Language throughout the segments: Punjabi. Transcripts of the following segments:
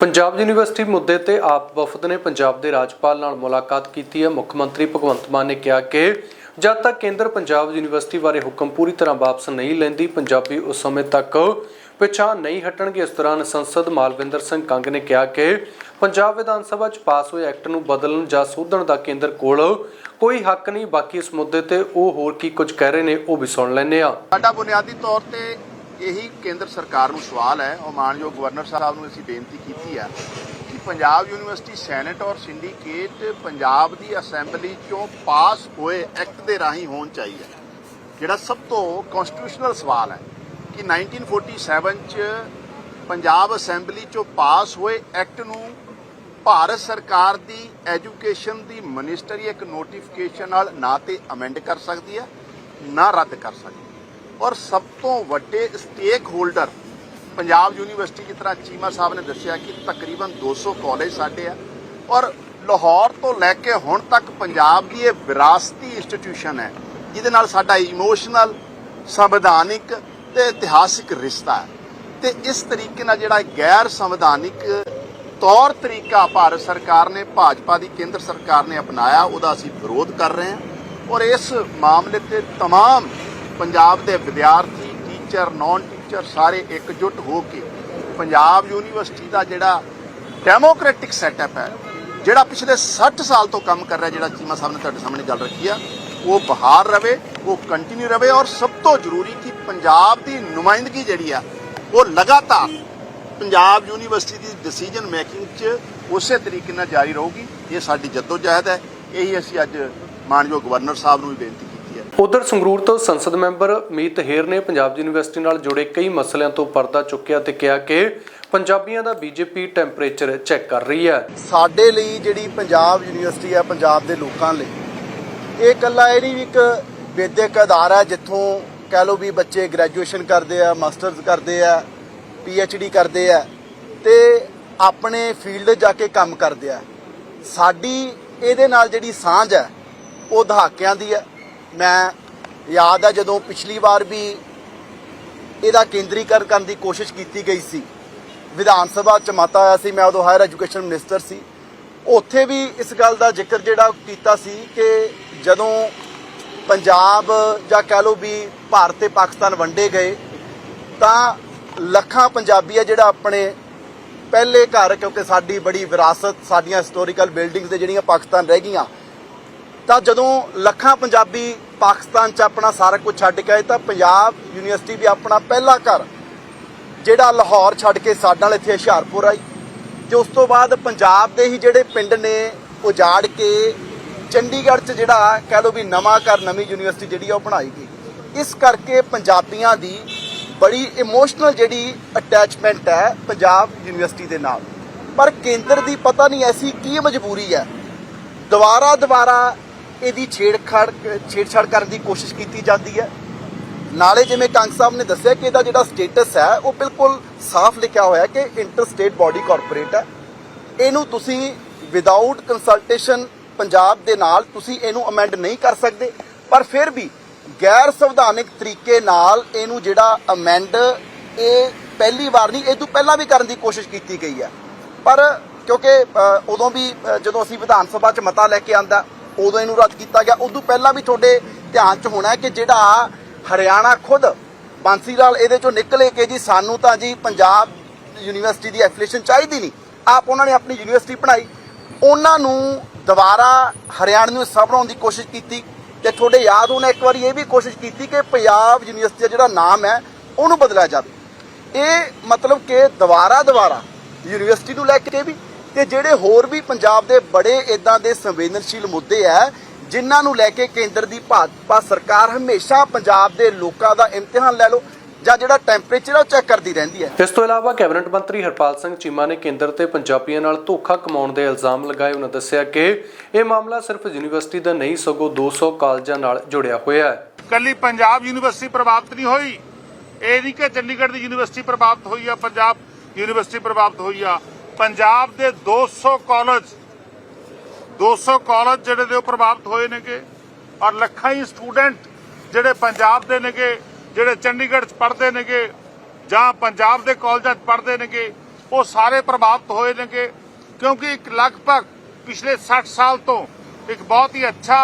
ਪੰਜਾਬ ਯੂਨੀਵਰਸਿਟੀ ਮੁੱਦੇ ਤੇ ਆਪ ਵਫਦ ਨੇ ਪੰਜਾਬ ਦੇ ਰਾਜਪਾਲ ਨਾਲ ਮੁਲਾਕਾਤ ਕੀਤੀ ਹੈ। ਮੁੱਖ ਮੰਤਰੀ ਭਗਵੰਤ ਮਾਨ ਨੇ ਕਿਹਾ ਕਿ ਜਦ ਤੱਕ ਕੇਂਦਰ ਪੰਜਾਬ ਯੂਨੀਵਰਸਿਟੀ ਬਾਰੇ ਹੁਕਮ ਪੂਰੀ ਤਰ੍ਹਾਂ ਵਾਪਸ ਨਹੀਂ ਲੈਂਦੀ, ਪੰਜਾਬੀ ਉਸ ਸਮੇਂ ਤੱਕ ਪਿਛਾਂ ਨਹੀਂ ਹਟਣਗੇ। ਇਸ ਦੌਰਾਨ ਸੰਸਦ ਮਾਲਵਿੰਦਰ ਸਿੰਘ ਕੰਗ ਨੇ ਕਿਹਾ ਕਿ ਪੰਜਾਬ ਵਿਧਾਨ ਸਭਾ 'ਚ ਪਾਸ ਹੋਏ ਐਕਟ ਨੂੰ ਬਦਲਣ ਜਾਂ ਸੋਧਣ ਦਾ ਕੇਂਦਰ ਕੋਲ ਕੋਈ ਹੱਕ ਨਹੀਂ। ਬਾਕੀ ਇਸ ਮੁੱਦੇ ਤੇ ਉਹ ਹੋਰ ਕੀ ਕੁਝ ਕਹਿ ਰਹੇ ਨੇ ਉਹ ਵੀ ਸੁਣ ਲੈਂਦੇ ਆ ਸਾਡਾ ਬੁਨਿਆਦੀ ਤੌਰ ਤੇ ਇਹੀ ਕੇਂਦਰ ਸਰਕਾਰ ਨੂੰ ਸਵਾਲ ਹੈ ਔਰ ਮਾਨਯੋਗ ਗਵਰਨਰ ਸਾਹਿਬ ਨੂੰ ਅਸੀਂ ਬੇਨਤੀ ਕੀਤੀ ਹੈ ਕਿ ਪੰਜਾਬ ਯੂਨੀਵਰਸਿਟੀ ਸੈਨੇਟ ਔਰ ਸਿੰਡੀਕੇਟ ਪੰਜਾਬ ਦੀ ਅਸੈਂਬਲੀ ਚੋਂ ਪਾਸ ਹੋਏ ਐਕਟ ਦੇ ਰਾਹੀਂ ਹੋਣ ਚਾਹੀਏ। ਜਿਹੜਾ ਸਭ ਤੋਂ ਕਨਸਟੀਟਿਊਸ਼ਨਲ ਸਵਾਲ ਹੈ ਕਿ 1947 ਚ ਪੰਜਾਬ ਅਸੈਂਬਲੀ ਚੋਂ ਪਾਸ ਹੋਏ ਐਕਟ ਨੂੰ ਭਾਰਤ ਸਰਕਾਰ ਦੀ ਐਜੂਕੇਸ਼ਨ ਦੀ ਮਿਨਿਸਟਰੀ ਇੱਕ ਨੋਟੀਫਿਕੇਸ਼ਨ ਨਾਲ ਨਾ ਤੇ ਅਮੈਂਡ ਕਰ ਸਕਦੀ ਹੈ, ਨਾ ਰੱਦ ਕਰ ਸਕਦੀ। ਔਰ ਸਭ ਤੋਂ ਵੱਡੇ ਸਟੇਕ ਹੋਲਡਰ ਪੰਜਾਬ ਯੂਨੀਵਰਸਿਟੀ ਜਿਸ ਤਰ੍ਹਾਂ ਚੀਮਾ ਸਾਹਿਬ ਨੇ ਦੱਸਿਆ ਕਿ ਤਕਰੀਬਨ 200 ਕਾਲਜ ਸਾਡੇ ਆ ਔਰ ਲਾਹੌਰ ਤੋਂ ਲੈ ਕੇ ਹੁਣ ਤੱਕ ਪੰਜਾਬ ਦੀ ਇਹ ਵਿਰਾਸਤੀ ਇੰਸਟੀਟਿਊਸ਼ਨ ਹੈ ਜਿਹਦੇ ਨਾਲ ਸਾਡਾ ਇਮੋਸ਼ਨਲ ਸੰਵਿਧਾਨਿਕ ਤੇ ਇਤਿਹਾਸਿਕ ਰਿਸ਼ਤਾ ਹੈ ਤੇ ਇਸ ਤਰੀਕੇ ਨਾਲ ਜਿਹੜਾ ਗੈਰ ਸੰਵਿਧਾਨਿਕ ਤੌਰ ਤਰੀਕਾ ਭਾਰਤ ਸਰਕਾਰ ਨੇ ਭਾਜਪਾ ਦੀ ਕੇਂਦਰ ਸਰਕਾਰ ਨੇ ਅਪਣਾਇਆ ਉਹਦਾ ਅਸੀਂ ਵਿਰੋਧ ਕਰ ਰਹੇ ਹਾਂ ਔਰ ਇਸ ਮਾਮਲੇ ਤੇ तमाम ਪੰਜਾਬ ਦੇ ਵਿਦਿਆਰਥੀ ਟੀਚਰ ਨਾਨ ਟੀਚਰ ਸਾਰੇ ਇਕਜੁੱਟ ਹੋ ਕੇ ਪੰਜਾਬ ਯੂਨੀਵਰਸਿਟੀ ਦਾ ਜਿਹੜਾ ਡੈਮੋਕ੍ਰੈਟਿਕ ਸੈਟਅਪ ਹੈ, ਜਿਹੜਾ ਪਿਛਲੇ 60 ਸਾਲ ਤੋਂ ਕੰਮ ਕਰ ਰਿਹਾ, ਜਿਹੜਾ ਚੀਮਾ ਸਾਹਿਬ ਨੇ ਤੁਹਾਡੇ ਸਾਹਮਣੇ ਗੱਲ ਰੱਖੀ ਆ, ਉਹ ਬਹਾਰ ਰਵੇ, ਉਹ ਕੰਟੀਨਿਊ ਰਵੇ ਔਰ ਸਭ ਤੋਂ ਜ਼ਰੂਰੀ ਕਿ ਪੰਜਾਬ ਦੀ ਨੁਮਾਇੰਦਗੀ ਜਿਹੜੀ ਆ, ਉਹ ਲਗਾਤਾਰ ਪੰਜਾਬ ਯੂਨੀਵਰਸਿਟੀ ਦੀ ਡਿਸੀਜਨ ਮੇਕਿੰਗ 'ਚ ਉਸੇ ਤਰੀਕੇ ਨਾਲ ਜਾਰੀ ਰਹੂਗੀ, ਇਹ ਸਾਡੀ ਜਦੋਜਹਿਦ ਹੈ, ਇਹੀ ਅਸੀਂ ਅੱਜ ਮਾਨਯੋਗ ਗਵਰਨਰ ਸਾਹਿਬ ਨੂੰ ਵੀ ਬੇਨਤੀ ਉਧਰ ਸੰਗਰੂਰ ਤੋਂ ਸੰਸਦ ਮੈਂਬਰ ਮੀਤ ਹੇਰ ਨੇ ਪੰਜਾਬ ਯੂਨੀਵਰਸਿਟੀ ਨਾਲ ਜੁੜੇ ਕਈ ਮਸਲਿਆਂ ਤੋਂ ਪਰਦਾ ਚੁੱਕਿਆ ਤੇ ਕਿਹਾ ਕਿ ਪੰਜਾਬੀਆਂ ਦਾ ਬੀਜੇਪੀ ਟੈਂਪਰੇਚਰ ਚੈੱਕ ਕਰ ਰਹੀ ਹੈ। ਸਾਡੇ ਲਈ ਜਿਹੜੀ ਪੰਜਾਬ ਯੂਨੀਵਰਸਿਟੀ ਹੈ, ਪੰਜਾਬ ਦੇ ਲੋਕਾਂ ਲਈ, ਇਹ ਇਕੱਲਾ ਇਹ ਨਹੀਂ ਵੀ ਇੱਕ ਵਿਦਿਅਕ ਅਦਾਰਾ ਹੈ ਜਿੱਥੋਂ ਕਹਿ ਲਓ ਵੀ ਬੱਚੇ ਗ੍ਰੈਜੂਏਸ਼ਨ ਕਰਦੇ ਆ ਮਾਸਟਰਸ ਕਰਦੇ ਆ ਡੀ ਕਰਦੇ ਆ ਤੇ ਆਪਣੇ ਫੀਲਡ ਜਾ ਕੇ ਕੰਮ ਕਰਦੇ ਆ। ਸਾਡੀ ਇਹਦੇ ਨਾਲ ਜਿਹੜੀ ਸਾਂਝ ਹੈ, ਉਹ ਦਹਾਕਿਆਂ ਦੀ ਹੈ। ਮੈਂ ਯਾਦ ਹੈ ਜਦੋਂ ਪਿਛਲੀ ਵਾਰ ਵੀ ਇਹਦਾ ਕੇਂਦਰੀਕਰਨ ਕਰਨ ਦੀ ਕੋਸ਼ਿਸ਼ ਕੀਤੀ ਗਈ ਸੀ। ਵਿਧਾਨ ਸਭਾ ਚ ਮਤਾ ਆਇਆ ਸੀ, ਮੈਂ ਉਦੋਂ ਹਾਇਰ ਐਜੂਕੇਸ਼ਨ ਮਿਨਿਸਟਰ ਸੀ। ਉੱਥੇ ਵੀ ਇਸ ਗੱਲ ਦਾ ਜ਼ਿਕਰ ਜਿਹੜਾ ਕੀਤਾ ਸੀ ਕਿ ਜਦੋਂ ਪੰਜਾਬ ਜਾਂ ਕਹਿ ਲਓ ਵੀ ਭਾਰਤ ਤੇ ਪਾਕਿਸਤਾਨ ਵੰਡੇ ਗਏ, ਤਾਂ ਲੱਖਾਂ ਪੰਜਾਬੀ ਆ ਜਿਹੜਾ ਆਪਣੇ ਪਹਿਲੇ ਘਰ, ਕਿਉਂਕਿ ਸਾਡੀ ਬੜੀ ਵਿਰਾਸਤ, ਸਾਡੀਆਂ ਹਿਸਟੋਰੀਕਲ ਬਿਲਡਿੰਗਸ ਦੇ ਜਿਹੜੀਆਂ ਪਾਕਿਸਤਾਨ ਰਹਿ ਗਈਆਂ ਤਾਂ ਜਦੋਂ ਲੱਖਾਂ ਪੰਜਾਬੀ ਪਾਕਿਸਤਾਨ 'ਚ ਆਪਣਾ ਸਾਰਾ ਕੁਝ ਛੱਡ ਕੇ ਆਏ ਤਾਂ ਪੰਜਾਬ ਯੂਨੀਵਰਸਿਟੀ ਵੀ ਆਪਣਾ ਪਹਿਲਾ ਘਰ, ਜਿਹੜਾ ਲਾਹੌਰ ਛੱਡ ਕੇ ਸਾਡੇ ਨਾਲ ਇੱਥੇ ਹੁਸ਼ਿਆਰਪੁਰ ਆਈ। ਤੇ ਉਸ ਤੋਂ ਬਾਅਦ ਪੰਜਾਬ ਦੇ ਹੀ ਜਿਹੜੇ ਪਿੰਡ ਨੇ, ਉਜਾੜ ਕੇ ਚੰਡੀਗੜ੍ਹ 'ਚ ਜਿਹੜਾ ਕਹਿ ਲਓ ਵੀ ਨਵਾਂ ਘਰ, ਨਵੀਂ ਯੂਨੀਵਰਸਿਟੀ ਜਿਹੜੀ ਆ ਉਹ ਬਣਾਈ ਗਈ। ਇਸ ਕਰਕੇ ਪੰਜਾਬੀਆਂ ਦੀ ਬੜੀ ਇਮੋਸ਼ਨਲ ਜਿਹੜੀ ਅਟੈਚਮੈਂਟ ਹੈ ਪੰਜਾਬ ਯੂਨੀਵਰਸਿਟੀ ਦੇ ਨਾਲ। ਪਰ ਕੇਂਦਰ ਦੀ ਪਤਾ ਨਹੀਂ ਐਸੀ ਕੀ ਮਜਬੂਰੀ ਹੈ। ਦੁਬਾਰਾ ਦੁਬਾਰਾ ਇਹਦੀ ਛੇੜਖਾੜ, ਛੇੜਛਾੜ ਕਰਨ ਦੀ ਕੋਸ਼ਿਸ਼ ਕੀਤੀ ਜਾਂਦੀ ਹੈ। ਨਾਲੇ ਜਿਵੇਂ ਕੰਗ ਸਾਹਿਬ ਨੇ ਦੱਸਿਆ ਕਿ ਇਹਦਾ ਜਿਹੜਾ ਸਟੇਟਸ ਹੈ, ਉਹ ਬਿਲਕੁਲ ਸਾਫ਼ ਲਿਖਿਆ ਹੋਇਆ ਕਿ ਇੰਟਰ ਸਟੇਟ ਬਾਡੀ ਕਾਰਪੋਰੇਟ ਹੈ। ਇਹਨੂੰ ਤੁਸੀਂ ਵਿਦਆਊਟ ਕੰਸਲਟੇਸ਼ਨ ਪੰਜਾਬ ਦੇ ਨਾਲ ਤੁਸੀਂ ਇਹਨੂੰ ਅਮੈਂਡ ਨਹੀਂ ਕਰ ਸਕਦੇ, ਪਰ ਫਿਰ ਵੀ ਗੈਰ ਸੰਵਿਧਾਨਿਕ ਤਰੀਕੇ ਨਾਲ ਇਹਨੂੰ ਜਿਹੜਾ ਅਮੈਂਡ ਇਹ ਪਹਿਲੀ ਵਾਰ ਨਹੀਂ, ਇਹ ਤੋਂ ਪਹਿਲਾਂ ਵੀ ਕਰਨ ਦੀ ਕੋਸ਼ਿਸ਼ ਕੀਤੀ ਗਈ ਹੈ। ਪਰ ਕਿਉਂਕਿ ਉਦੋਂ ਵੀ ਜਦੋਂ ਅਸੀਂ ਵਿਧਾਨ ਸਭਾ 'ਚ ਮਤਾ ਲੈ ਕੇ ਆਂਦਾ ਉਦੋਂ ਇਹਨੂੰ ਰੱਦ ਕੀਤਾ ਗਿਆ। ਉਦੋਂ ਪਹਿਲਾਂ ਵੀ ਤੁਹਾਡੇ ਧਿਆਨ 'ਚ ਹੋਣਾ ਕਿ ਜਿਹੜਾ ਹਰਿਆਣਾ ਖੁਦ ਬਾਂਸੀ ਲਾਲ ਇਹਦੇ 'ਚੋਂ ਨਿਕਲੇ ਕਿ ਜੀ ਸਾਨੂੰ ਤਾਂ ਜੀ ਪੰਜਾਬ ਯੂਨੀਵਰਸਿਟੀ ਦੀ ਐਫੀਲੀਏਸ਼ਨ ਚਾਹੀਦੀ ਨਹੀਂ। ਆਪ ਉਹਨਾਂ ਨੇ ਆਪਣੀ ਯੂਨੀਵਰਸਿਟੀ ਬਣਾਈ। ਉਹਨਾਂ ਨੂੰ ਦੁਬਾਰਾ ਹਰਿਆਣਾ ਨੂੰ ਹਿੱਸਾ ਬਣਾਉਣ ਦੀ ਕੋਸ਼ਿਸ਼ ਕੀਤੀ। ਤੇ ਤੁਹਾਡੇ ਯਾਦ ਹੋਣਾ ਇੱਕ ਵਾਰੀ ਇਹ ਵੀ ਕੋਸ਼ਿਸ਼ ਕੀਤੀ ਕਿ ਪੰਜਾਬ ਯੂਨੀਵਰਸਿਟੀ ਦਾ ਜਿਹੜਾ ਨਾਮ ਹੈ, ਉਹਨੂੰ ਬਦਲਿਆ ਜਾਵੇ। ਇਹ ਮਤਲਬ ਕਿ ਦੁਬਾਰਾ ਦੁਬਾਰਾ ਯੂਨੀਵਰਸਿਟੀ ਨੂੰ ਲੈ ਕੇ ਵੀ ਤੇ ਜਿਹੜੇ ਹੋਰ ਵੀ ਪੰਜਾਬ ਦੇ ਬੜੇ ਇਦਾਂ ਦੇ ਸੰਵੇਦਨਸ਼ੀਲ ਮੁੱਦੇ ਆ ਜਿਨ੍ਹਾਂ ਨੂੰ ਲੈ ਕੇ ਕੇਂਦਰ ਦੀ ਭਾਜਪਾ ਸਰਕਾਰ ਹਮੇਸ਼ਾ ਪੰਜਾਬ ਦੇ ਲੋਕਾਂ ਦਾ ਇਮਤਿਹਾਨ ਲੈ ਲਓ ਜਾਂ ਜਿਹੜਾ ਟੈਂਪਰੇਚਰ ਆ ਉਹ ਚੈੱਕ ਕਰਦੀ ਰਹਿੰਦੀ ਹੈ। ਇਸ ਤੋਂ ਇਲਾਵਾ ਕੈਬਨਿਟ ਮੰਤਰੀ ਹਰਪਾਲ ਸਿੰਘ ਚੀਮਾ ਨੇ ਕੇਂਦਰ ਤੇ ਪੰਜਾਬੀਆਂ ਨਾਲ ਧੋਖਾ ਕਮਾਉਣ ਦੇ ਇਲਜ਼ਾਮ ਲਗਾਏ। ਉਹਨਾਂ ਦੱਸਿਆ ਕਿ ਇਹ ਮਾਮਲਾ ਸਿਰਫ ਯੂਨੀਵਰਸਿਟੀ ਦਾ ਨਹੀਂ ਸਗੋਂ 200 ਕਾਲਜਾਂ ਨਾਲ ਜੁੜਿਆ ਹੋਇਆ ਹੈ। ਕੱਲੀ ਪੰਜਾਬ ਯੂਨੀਵਰਸਿਟੀ ਪ੍ਰਭਾਵਿਤ ਨਹੀਂ ਹੋਈ। ਇਹ ਨਹੀਂ ਕਿ ਚੰਡੀਗੜ੍ਹ ਦੀ ਯੂਨੀਵਰਸਿਟੀ ਪ੍ਰਭਾਵਿਤ ਹੋਈ ਆ ਪੰਜਾਬ ਯੂਨੀਵਰਸਿਟੀ ਪ੍ਰਭਾਵਿਤ ਹੋਈ ਆ। ਪੰਜਾਬ ਦੇ 200 ਕਾਲਜ 200 ਕਾਲਜ ਜਿਹੜੇ ਦੇ ਉਹ ਪ੍ਰਭਾਵਿਤ ਹੋਏ ਨੇਗੇ ਔਰ ਲੱਖਾਂ ਹੀ ਸਟੂਡੈਂਟ ਜਿਹੜੇ ਪੰਜਾਬ ਦੇ ਨੇਗੇ, ਜਿਹੜੇ ਚੰਡੀਗੜ੍ਹ ਚ ਪੜ੍ਹਦੇ ਨੇਗੇ ਜਾਂ ਪੰਜਾਬ ਦੇ ਕਾਲਜਾਂ ਚ ਪੜ੍ਹਦੇ ਨੇਗੇ, ਉਹ ਸਾਰੇ ਪ੍ਰਭਾਵਿਤ ਹੋਏ ਨੇਗੇ ਕਿਉਂਕਿ ਇੱਕ ਲਗਭਗ ਪਿਛਲੇ 60 ਸਾਲ ਤੋਂ ਇੱਕ ਬਹੁਤ ਹੀ ਅੱਛਾ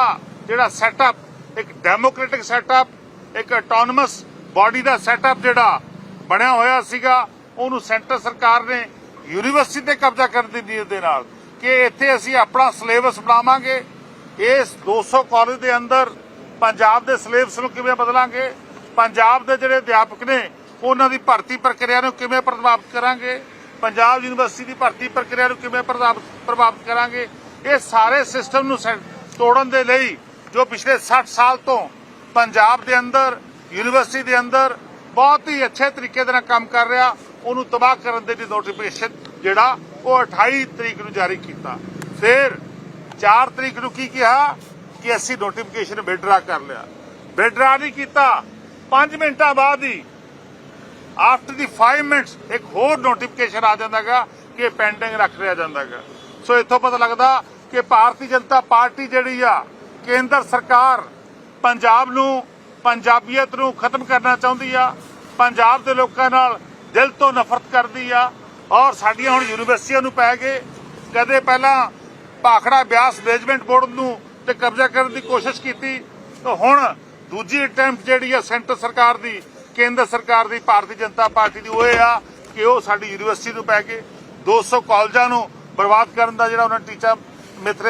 ਜਿਹੜਾ ਸੈਟਅਪ ਇੱਕ ਡੈਮੋਕ੍ਰੈਟਿਕ ਸੈਟਅਪ ਇੱਕ ਆਟੋਨਮਸ ਬਾਡੀ ਦਾ ਸੈਟਅਪ ਜਿਹੜਾ ਬਣਿਆ ਹੋਇਆ ਸੀਗਾ, ਉਹਨੂੰ ਸੈਂਟਰ ਸਰਕਾਰ ਨੇ ਯੂਨੀਵਰਸਿਟੀ ਤੇ ਕਬਜ਼ਾ ਕਰਨ ਦੀ ਨੀਅਤ ਦੇ ਨਾਲ ਕਿ ਇੱਥੇ ਅਸੀਂ ਆਪਣਾ ਸਿਲੇਬਸ ਬਣਾਵਾਂਗੇ। ਇਸ 200 ਕਾਲਜ ਦੇ ਅੰਦਰ ਪੰਜਾਬ ਦੇ ਸਿਲੇਬਸ ਨੂੰ ਕਿਵੇਂ ਬਦਲਾਂਗੇ, ਪੰਜਾਬ ਦੇ ਜਿਹੜੇ ਅਧਿਆਪਕ ਨੇ, ਉਹਨਾਂ ਦੀ ਭਰਤੀ ਪ੍ਰਕਿਰਿਆ ਨੂੰ ਕਿਵੇਂ ਪ੍ਰਭਾਵਿਤ ਕਰਾਂਗੇ, ਪੰਜਾਬ ਯੂਨੀਵਰਸਿਟੀ ਦੀ ਭਰਤੀ ਪ੍ਰਕਿਰਿਆ ਨੂੰ ਕਿਵੇਂ ਪ੍ਰਭਾਵਿਤ ਪ੍ਰਭਾਵਿਤ ਕਰਾਂਗੇ, ਇਹ ਸਾਰੇ ਸਿਸਟਮ ਨੂੰ ਤੋੜਨ ਦੇ ਲਈ ਜੋ ਪਿਛਲੇ 60 ਸਾਲ ਤੋਂ ਪੰਜਾਬ ਦੇ ਅੰਦਰ, ਯੂਨੀਵਰਸਿਟੀ ਦੇ ਅੰਦਰ ਬਹੁਤ ਹੀ ਅੱਛੇ ਤਰੀਕੇ ਦੇ ਨਾਲ ਕੰਮ ਕਰ ਰਿਹਾ ਉਹਨੂੰ ਤਬਾਹ ਕਰਨ ਦੇ ਲਈ ਨੋਟੀਫਿਕੇਸ਼ਨ ਜਿਹੜਾ ਉਹ 28 ਤਰੀਕ ਨੂੰ ਜਾਰੀ ਕੀਤਾ। ਫਿਰ 4 ਤਰੀਕ ਨੂੰ ਕੀ ਕਿਹਾ? ਕਿ ਅਸੀਂ ਨੋਟੀਫਿਕੇਸ਼ਨ ਵਿਡਰਾ ਕਰ ਲਿਆ। ਵਿਡਰਾ ਨਹੀਂ ਕੀਤਾ। 5 ਮਿੰਟਾਂ ਬਾਅਦ ਹੀ ਆਫਟਰ ਦੀ 5 ਮਿੰਟਸ ਇੱਕ ਹੋਰ ਨੋਟੀਫਿਕੇਸ਼ਨ ਆ ਜਾਂਦਾਗਾ ਕਿ ਪੈਂਡਿੰਗ ਰੱਖ ਲਿਆ ਜਾਂਦਾਗਾ। ਸੋ ਇੱਥੋਂ ਪਤਾ ਲੱਗਦਾ ਕਿ ਭਾਰਤੀ ਜਨਤਾ ਪਾਰਟੀ ਜਿਹੜੀ ਆ, ਕੇਂਦਰ ਸਰਕਾਰ ਪੰਜਾਬ ਨੂੰ, ਪੰਜਾਬੀਅਤ ਨੂੰ ਖਤਮ ਕਰਨਾ ਚਾਹੁੰਦੀ ਆ। ਪੰਜਾਬ ਦੇ ਲੋਕਾਂ ਨਾਲ ਦਿਲ ਤੋਂ ਨਫ਼ਰਤ ਕਰਦੀ ਆ ਔਰ ਸਾਡੀਆਂ ਹੁਣ ਯੂਨੀਵਰਸਿਟੀਆਂ ਨੂੰ ਪੈ ਗਏ ਕਦੇ ਪਹਿਲਾਂ ਭਾਖੜਾ ਬਿਆਸ ਮੈਨੇਜਮੈਂਟ ਬੋਰਡ ਨੂੰ ਤੇ ਕਬਜ਼ਾ ਕਰਨ ਦੀ ਕੋਸ਼ਿਸ਼ ਕੀਤੀ, ਤਾਂ ਹੁਣ ਦੂਜੀ ਅਟੈਂਪਟ ਜਿਹੜੀ ਆ ਸੈਂਟਰ ਸਰਕਾਰ ਦੀ, ਕੇਂਦਰ ਸਰਕਾਰ ਦੀ, ਭਾਰਤੀ ਜਨਤਾ ਪਾਰਟੀ ਦੀ, ਉਹ ਇਹ ਆ ਕਿ ਉਹ ਸਾਡੀ ਯੂਨੀਵਰਸਿਟੀ ਨੂੰ ਪੈ ਕੇ 200 ਕਾਲਜਾਂ ਨੂੰ ਬਰਬਾਦ ਕਰਨ ਦਾ ਜਿਹੜਾ ਉਹਨਾਂ ਨੇ ਟੀਚਾ ਮਿਥ